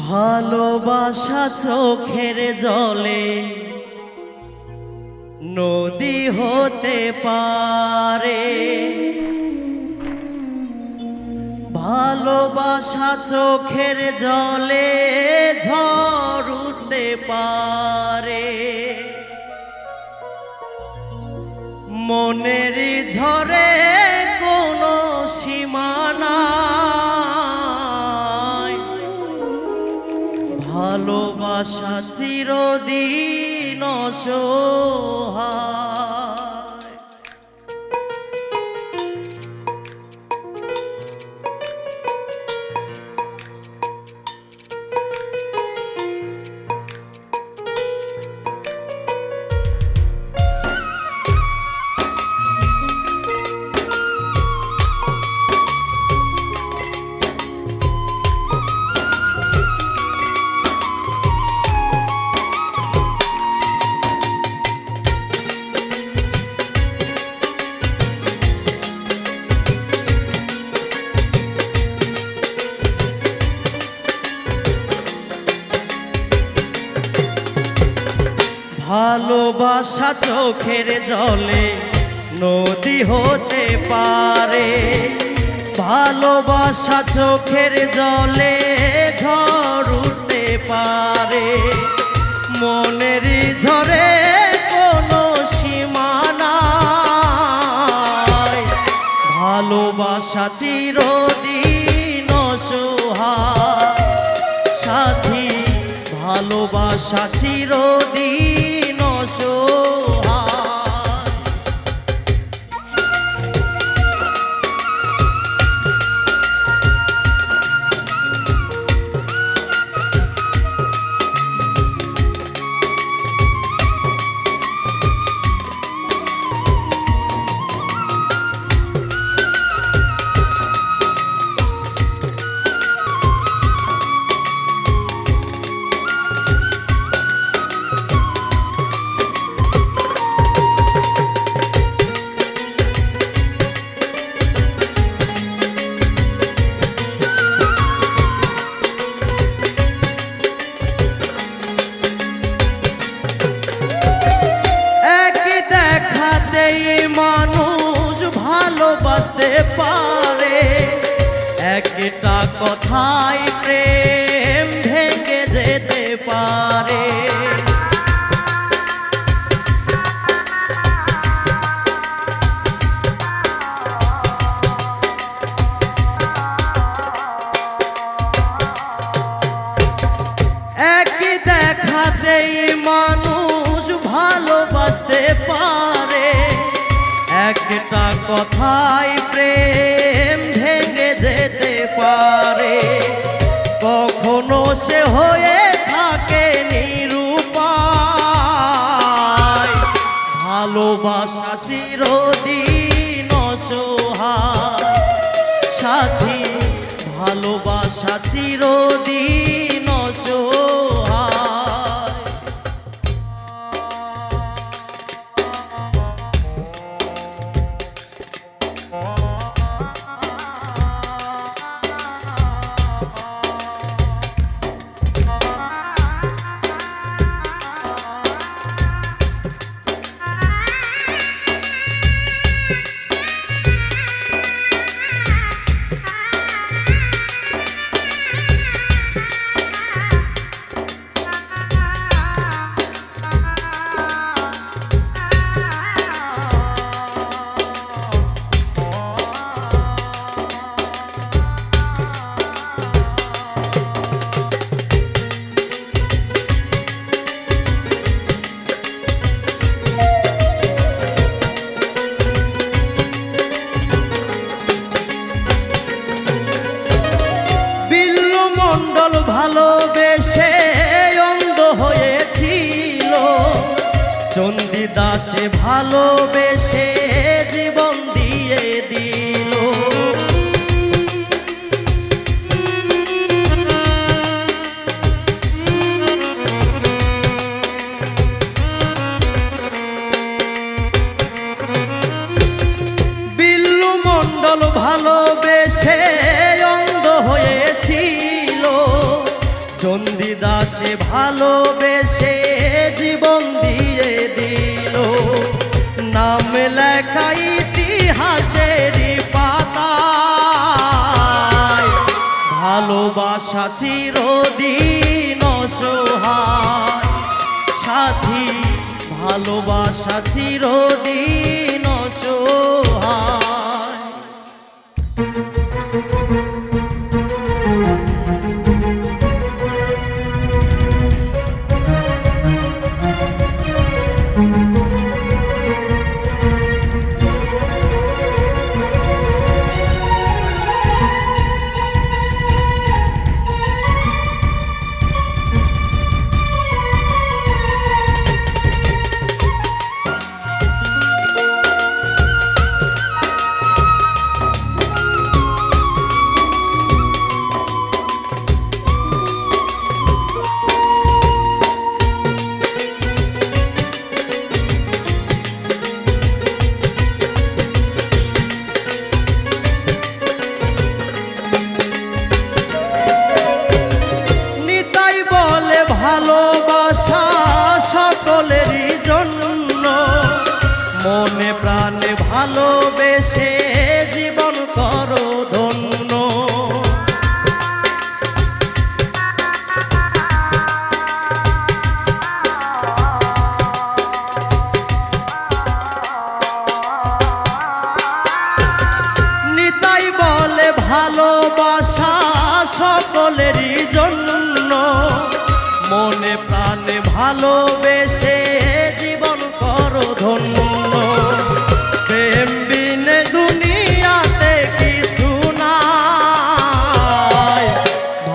ভালোবাসা চোখের জলে নদী হতে পারে। ভালোবাসা চোখের জলে ঝরুতে পারে। মনের ঝরে কোনো সীমানা ভালোবাসা চিরদিন অসহায়। ভালোবাসা চোখের জলে নদী হতে পারে। ভালোবাসা চোখের জলে ঝড় উঠতে পারে। মনের ঝরে কোনো সীমানায় ভালোবাসা চিরদিন সোহা সাথী, ভালোবাসা চিরদিন কথাই প্রেম ভেঙে যেতে পারে। এক দেখাতেই মানুষ ভালোবাসতে পারে। একটা কথাই প্রেম কখনো সে হয়ে থাকে নিরূপায়। ভালোবাসা চিরদিন অসহায়। সাথী ভালোবাসা চিরদিন মণ্ডল ভালোবেসে অন্ধ হয়েছিল। চন্দিদাসে ভালোবেসে ভালোবেসে দাসে ভালোবেসে জীবন দিয়ে দিল। নাম লেখা ইতিহাসের পাতায়। ভালোবাসা চিরদিন অসহায়। সাথী, ভালোবাসা চিরদিন অসহায়। ভালোবেসে জীবন করো ধন্য। দুনিয়াতে কিছু নাই।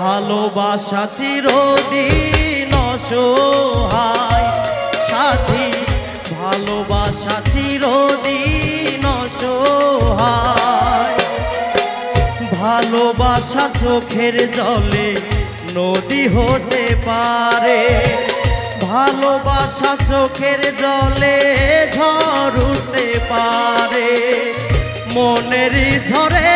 ভালোবাসা চিরদিন অসহায়। সাথী, ভালোবাসা চিরদিন অসহায়। ভালোবাসা চোখের জলে নদী হতে পারে। ভালোবাসা চোখের জলে ঝড় উঠতে পারে। মনের ঝরে